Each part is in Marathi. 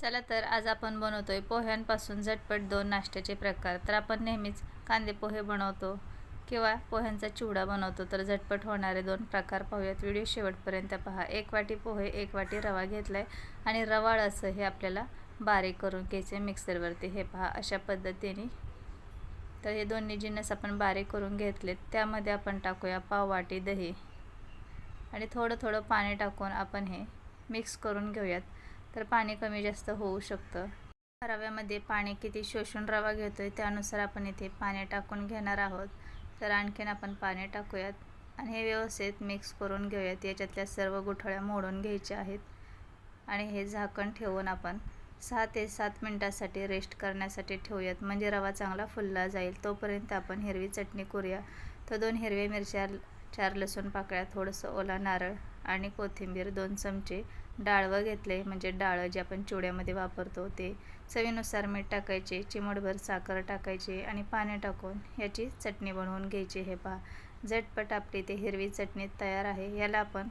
चला तर आज आपण बनवतोय पोह्यांपासून झटपट दोन नाश्त्याचे प्रकार. तर आपण नेहमीच कांदे पोहे बनवतो किंवा पोह्यांचा चिवडा बनवतो. तर झटपट होणारे दोन प्रकार पाहूयात. व्हिडिओ शेवटपर्यंत पहा. एक वाटी पोहे एक वाटी रवा घेतलाय आणि रवाळ असं हे आपल्याला बारीक करून घ्यायचे मिक्सरवरती. हे पहा अशा पद्धतीने. तर हे दोन्ही जिन्नस आपण बारीक करून घेतलेत. त्यामध्ये आपण टाकूया पाव वाटी दही. आणि थोडं थोडं पाणी टाकून आपण हे मिक्स करून घेऊयात. तर पाणी कमी जास्त होऊ शकतं. रव्यामध्ये पाणी किती शोषून रवा घेतो आहे त्यानुसार आपण इथे पाणी टाकून घेणार आहोत. तर आणखीन आपण पाणी टाकूयात आणि हे व्यवस्थित मिक्स करून घेऊयात. याच्यातल्या सर्व गुठळ्या मोडून घ्यायच्या आहेत. आणि हे झाकण ठेवून आपण सहा ते सात मिनटासाठी रेस्ट करण्यासाठी ठेवूयात. म्हणजे रवा चांगला फुलला जाईल. तोपर्यंत आपण हिरवी चटणी करूया. तर दोन हिरव्या मिरच्या चार लसूण पाकळ्या थोडंसं ओला नारळ आणि कोथिंबीर दोन चमचे डाळवं घेतले म्हणजे डाळं जे आपण चिवड्यामध्ये वापरतो ते चवीनुसार मीठ टाकायचे चिमटभर साखर टाकायचे आणि पाणी टाकून याची चटणी बनवून घ्यायची. हे पहा झटपट आपली ते हिरवी चटणी तयार आहे. याला आपण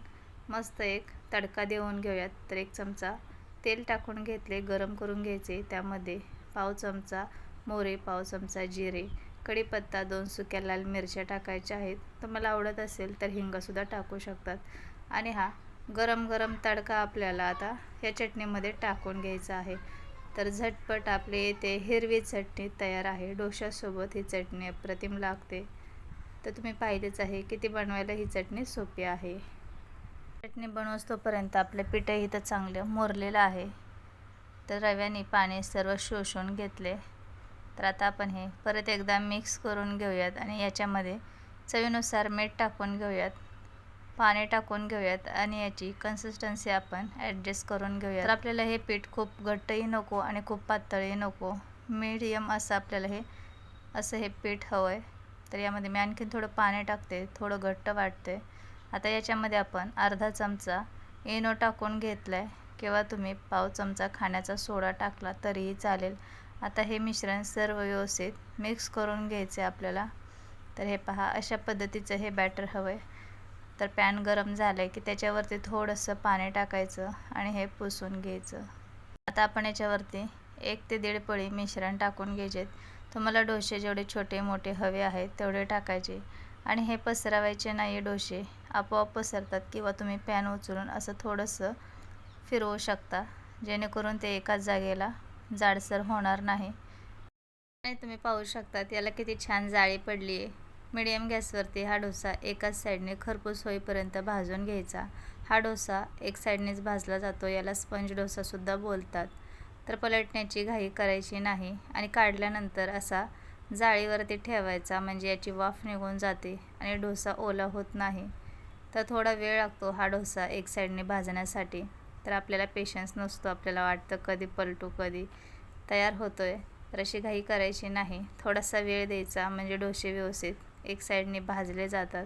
मस्त एक तडका देऊन घेऊयात. तर एक चमचा तेल टाकून घेतले गरम करून घ्यायचे. त्यामध्ये पाव चमचा मोरे पाव चमचा जिरे कढीपत्ता दोन सुक्या लाल मिरच्या टाकायच्या आहेत. तुम्हाला आवडत असेल तर हिंगसुद्धा टाकू शकतात. आणि हा गरम गरम तडका आपल्याला आता या चटणीमध्ये टाकून घ्यायचा आहे. तर झटपट आपले येथे हिरवी चटणी तयार आहे. डोशासोबत ही चटणी अप्रतिम लागते. तर तुम्ही पाहिलेच आहे की ती बनवायला ही चटणी सोपी आहे. चटणी बनवस तोपर्यंत आपलं पिठंही इथं चांगलं मोरलेलं आहे. तर रव्याने पाणी सर्व शोषून घेतले. तर आता आपण हे परत एकदा मिक्स करून घेऊयात आणि याच्यामध्ये चवीनुसार मीठ टाकून घेऊयात. पाणी टाकून घेऊयात आणि याची कन्सिस्टन्सी आपण ॲडजस्ट करून घेऊयात. तर आपल्याला हे पीठ खूप घट्टही नको आणि खूप पातळही नको. मीडियम असं आपल्याला हे असं हे पीठ हवं आहे तर यामध्ये मी आणखीन थोडं पाणी टाकते थोडं घट्ट वाटते. आता याच्यामध्ये आपण अर्धा चमचा इनो टाकून घेतला आहे किंवा तुम्ही पाव चमचा खाण्याचा सोडा टाकला तरीही चालेल. आता हे मिश्रण सर्व व्यवस्थित मिक्स करून घ्यायचे आपल्याला. तर हे पहा अशा पद्धतीचं हे बॅटर हवं आहे तर पॅन गरम झालं आहे की त्याच्यावरती थोडंसं पाणी टाकायचं आणि हे पुसून घ्यायचं. आता आपण याच्यावरती एक ते दीड पळी मिश्रण टाकून घ्यायचे तुम्हाला डोसे जेवढे छोटे मोठे हवे आहेत तेवढे टाकायचे. आणि हे पसरवायचे नाही डोसे आपोआप पसरतात किंवा तुम्ही पॅन उचलून असं थोडंसं फिरवू शकता जेणेकरून ते एकाच जागेला जाडसर होणार नाही. तुम्ही पाहू शकतात याला किती छान जाळी पडली आहे मिडियम गॅसवरती हा डोसा एकाच साईडने खरपूस होईपर्यंत भाजून घ्यायचा. हा डोसा एक साईडनेच भाजला जातो याला स्पंज डोसासुद्धा बोलतात. तर पलटण्याची घाई करायची नाही आणि काढल्यानंतर असा जाळीवरती ठेवायचा म्हणजे याची वाफ निघून जाते आणि डोसा ओला होत नाही. तर थोडा वेळ लागतो हा डोसा एक साईडने भाजण्यासाठी. तर आपल्याला पेशन्स नसतो आपल्याला वाटतं कधी पलटू कधी तयार होतो आहे तर अशी घाई करायची नाही. थोडासा वेळ द्यायचा म्हणजे डोसे व्यवस्थित एक साईडने भाजले जातात.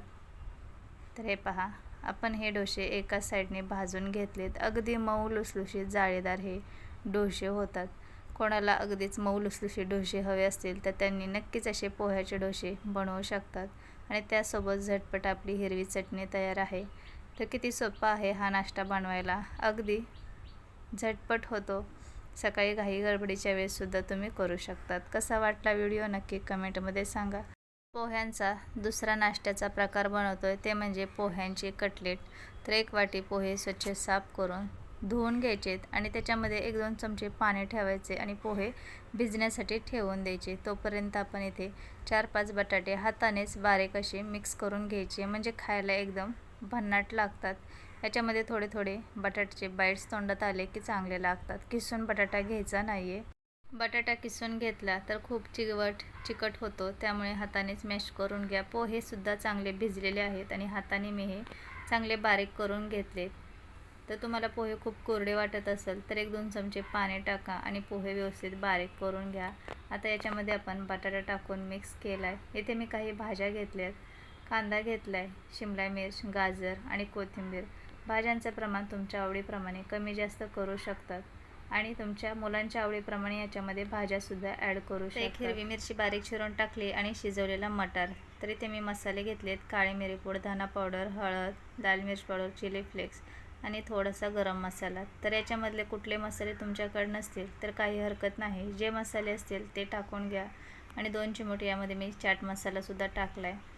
तर हे पहा आपण हे डोसे एका साईडने भाजून घेतलेत. अगदी मऊ लुसलुशीत जाळीदार हे डोसे होतात. कोणाला अगदीच मऊ लुसलुशी डोसे हवे असतील तर त्यांनी नक्कीच असे पोह्याचे डोसे बनवू शकतात. आणि त्यासोबत झटपट आपली हिरवी चटणी तयार आहे. तर किती सोपा आहे हा नाश्ता बनवायला. अगदी झटपट होतो. सकाळी घाई गडबडीच्या वेळेससुद्धा तुम्ही करू शकतात. कसा वाटला व्हिडिओ नक्की कमेंटमध्ये सांगा. पोह्यांचा दुसरा नाश्त्याचा प्रकार बनवतो आहे ते म्हणजे पोह्यांचे कटलेट. तर एक वाटी पोहे स्वच्छ साफ करून धुवून घ्यायचेत आणि त्याच्यामध्ये एक दोन चमचे पाणी ठेवायचे आणि पोहे भिजण्यासाठी ठेवून द्यायचे. तोपर्यंत आपण इथे चार पाच बटाटे हातानेच बारीक असे मिक्स करून घ्यायचे म्हणजे खायला एकदम भन्नाट लागतात. याच्यामध्ये थोडे थोडे बटाट्याचे बाईट्स तोंडात आले की चांगले लागतात. किसून बटाटा घ्यायचा नाही आहे बटाटा किसून घेतला तर खूप चिकवट चिकट होतो. त्यामुळे हातानेच मॅश करून घ्या. पोहेसुद्धा चांगले भिजलेले आहेत आणि हाताने मी हे चांगले बारीक करून घेतले. तर तुम्हाला पोहे खूप कोरडे वाटत असेल तर एक दोन चमचे पाणी टाका आणि पोहे व्यवस्थित बारीक करून घ्या. आता याच्यामध्ये आपण बटाटा टाकून मिक्स केला आहे इथे मी काही भाज्या घेतल्यात. कांदा घेतला आहे शिमला मिर्च गाजर आणि कोथिंबीर. भाज्यांचं प्रमाण तुमच्या आवडीप्रमाणे कमी जास्त करू शकतात. आणि तुमच्या मुलांच्या आवडीप्रमाणे याच्यामध्ये भाज्यासुद्धा ॲड करू शकता एक हिरवी मिरची बारीक चिरून टाकली आणि शिजवलेला मटार. तरी ते मी मसाले घेतलेत. काळी मिरीपूड धना पावडर हळद लाल मिर्च पावडर चिली फ्लेक्स आणि थोडासा गरम मसाला. तर याच्यामधले कुठले मसाले तुमच्याकडे नसतील तर काही हरकत नाही. जे मसाले असतील ते टाकून घ्या. आणि दोन चिमूट यामध्ये मी चाट मसालासुद्धा टाकला आहे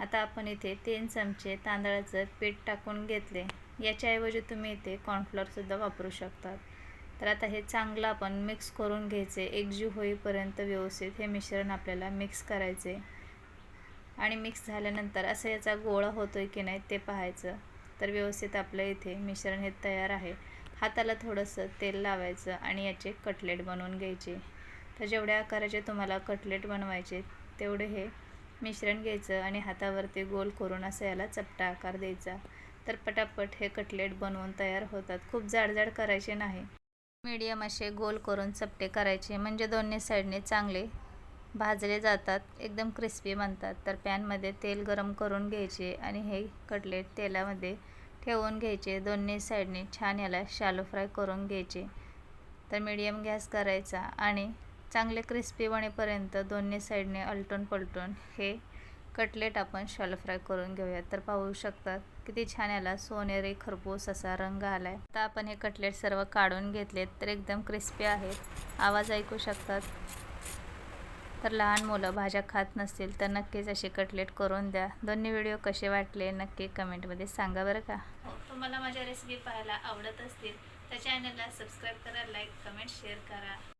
आता आपण इथे तीन चमचे तांदळाचं पीठ टाकून घेतले. याच्याऐवजी तुम्ही इथे कॉर्नफ्लॉरसुद्धा वापरू शकतात. तर आता हे चांगलं आपण मिक्स करून घ्यायचे. एकजीव होईपर्यंत व्यवस्थित हे मिश्रण आपल्याला मिक्स करायचे. आणि मिक्स झाल्यानंतर असं याचा गोळा होतो आहे की नाही ते पाहायचं. तर व्यवस्थित आपलं इथे मिश्रण हे तयार आहे. हाताला थोडंसं तेल लावायचं आणि याचे कटलेट बनवून घ्यायचे. तर जेवढ्या आकाराचे तुम्हाला कटलेट बनवायचे तेवढे हे मिश्रण घ्यायचं आणि हातावरती गोल करून असं याला चपटा आकार द्यायचा. तर पटापट हे कटलेट बनवून तयार होतात. खूप जाडजाड करायचे नाही. मीडियम असे गोल करून चपटे करायचे. म्हणजे दोन्ही साईडने चांगले भाजले जातात. एकदम क्रिस्पी बनतात. तर पॅनमध्ये तेल गरम करून घ्यायचे आणि हे कटलेट तेलामध्ये ठेवून घ्यायचे. दोन्ही साईडने छान याला शालो फ्राय करून घ्यायचे. तर मीडियम गॅस करायचा आणि चांगले क्रिस्पी बनेपर्यंत दोन्ही साईडने अलटून पलटून हे कटलेट आपण शालो फ्राय करून घेऊयात. तर पाहू शकतात किती छान याला सोनेरी खरपूस असा रंग आला आहे आता आपण हे कटलेट सर्व काढून घेतलेत तर एकदम क्रिस्पी आहेत. आवाज ऐकू शकतात. तर लहान मुलं भाज्या खात नसतील तर नक्कीच असे कटलेट करून द्या. दोन्ही व्हिडिओ कसे वाटले नक्की कमेंटमध्ये सांगा बरं का. हो तुम्हाला माझ्या रेसिपी पाहायला आवडत असतील तर चॅनलला सबस्क्राईब करा लाईक कमेंट शेअर करा.